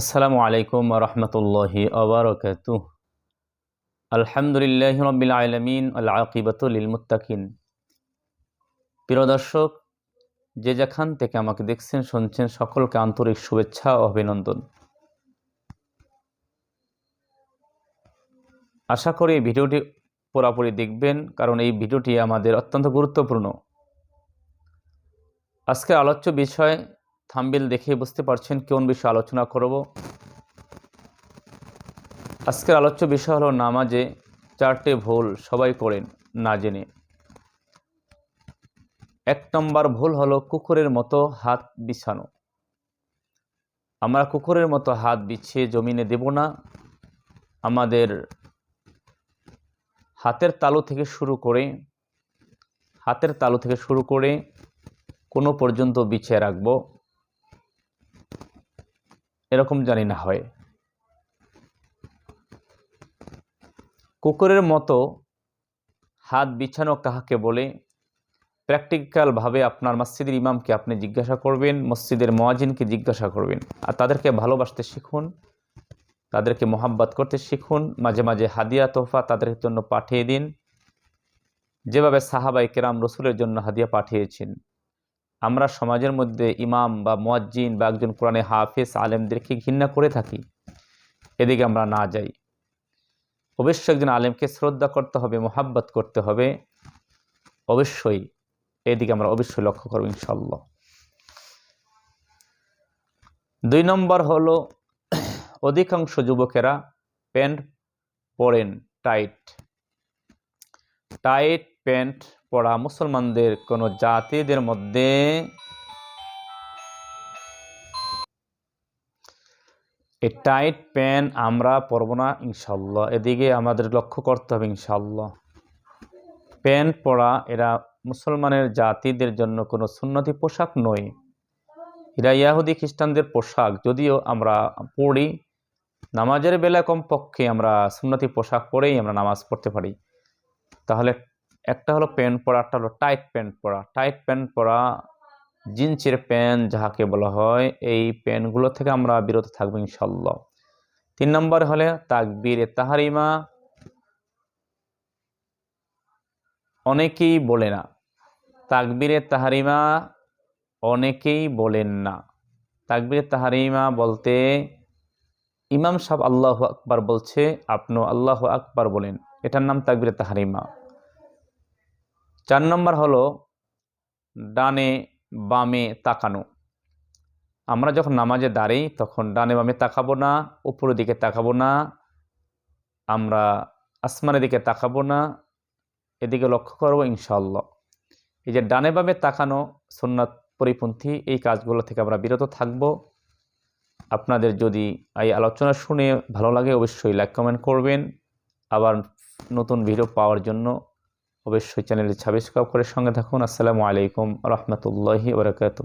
আসসালামু আলাইকুম রহমতুল্লাহি আবরকাত আলহামদুলিল্লাহ রবিল আলমিন আকিবতুল মুত্তাকিন। প্রিয় দর্শক, যে যেখান থেকে আমাকে দেখছেন, শুনছেন, সকলকে আন্তরিক শুভেচ্ছা ও অভিনন্দন। আশা করি এই ভিডিওটি পুরাপুরি দেখবেন, কারণ এই ভিডিওটি আমাদের অত্যন্ত গুরুত্বপূর্ণ। আজকে আলোচ্য বিষয় থাম্বিল দেখে বুঝতে পারছেন কোন বিষয়ে আলোচনা করব। আজকের আলোচ্য বিষয় হলো নামাজে চারটে ভুল সবাই করেন না জেনে। এক নম্বর ভুল হলো কুকুরের মতো হাত বিছানো। আমরা কুকুরের মতো হাত বিছিয়ে জমিনে দেব না। আমাদের হাতের তালু থেকে শুরু করে, হাতের তালু থেকে শুরু করে কোনো পর্যন্ত বিছিয়ে রাখব। এরকম জানি না হয়। কুকুরের মতো হাত বিছানো কাহাকে বলে? প্র্যাকটিক্যালভাবে আপনার মসজিদের ইমামকে আপনি জিজ্ঞাসা করবেন, মসজিদের মোয়াজিনকে জিজ্ঞাসা করবেন, আর তাদেরকে ভালোবাসতে শিখুন, তাদেরকে মোহাব্বত করতে শিখুন, মাঝে মাঝে হাদিয়া তোহফা তাদের জন্য পাঠিয়ে দিন। যেভাবে সাহাবাই কেরাম রসুলের জন্য হাদিয়া পাঠিয়েছেন। আমরা সমাজের মধ্যে ইমাম বা মোয়াজ্জিন বা একজন কোরআনে হাফেজ, আলেমদেরকে ঘৃণা করে থাকি। এদিকে আমরা না যাই। অবশ্যই একজন আলেমকে শ্রদ্ধা করতে হবে, মোহাব্বত করতে হবে। অবশ্যই এদিকে আমরা অবশ্যই লক্ষ্য করব ইনশাল্লাহ দুই নম্বর হলো, অধিকাংশ যুবকেরা প্যান্ট পরেন টাইট। টাইট প্যান্ট পরা মুসলমানদের কোনো জাতিদের মধ্যে এই টাইট প্যান্ট আমরা পরব না, ইনশাল্লাহ। এদিকে আমাদের লক্ষ্য করতে হবে, ইনশাল্লাহ। প্যান্ট পরা এরা মুসলমানের জাতিদের জন্য কোনো সুন্নতি পোশাক নয়। এরা ইয়াহুদি খ্রিস্টানদের পোশাক। যদিও আমরা পড়ি, নামাজের বেলা কমপক্ষে আমরা সুন্নতি পোশাক পরেই আমরা নামাজ পড়তে পারি। তাহলে একটা হলো প্যান্ট পরা একটা হলো টাইট প্যান্ট পরা। টাইট প্যান্ট পরা, জিন্সের প্যান্ট যাহাকে বলা হয়, এই প্যান্টগুলো থেকে আমরা বিরত থাকব ইনশাল্লাহ তিন নম্বর হলে তাকবীর তাহারিমা। অনেকেই বলে না। তাকবীরে তাহারিমা অনেকেই বলেন না। তাকবীরে তাহারিমা বলতে ইমাম সাহ আল্লাহ আকবার বলছে, আপনিও আল্লাহ আকবার বলেন। এটার নাম তাকবীরে তাহারিমা। চার নম্বর হলো ডানে বামে তাকানো। আমরা যখন নামাজে দাঁড়াই, তখন ডানে বামে তাকাবো না, উপরের দিকে তাকাবো না, আমরা আসমানের দিকে তাকাবো না, এদিকে লক্ষ্য করব ইনশাল্লাহ এই যে ডানে বামে তাকানো সুন্নাত পরিপন্থী, এই কাজগুলো থেকে আমরা বিরত থাকব। আপনাদের যদি এই আলোচনা শুনে ভালো লাগে, অবশ্যই লাইক কমেন্ট করবেন। আবার নতুন ভিডিও পাওয়ার জন্য অবশ্যই চ্যানেলটি সাবস্ক্রাইব করে সঙ্গে থাকুন। আসসালামু আলাইকুম রহমতুল্লাহি বরকাত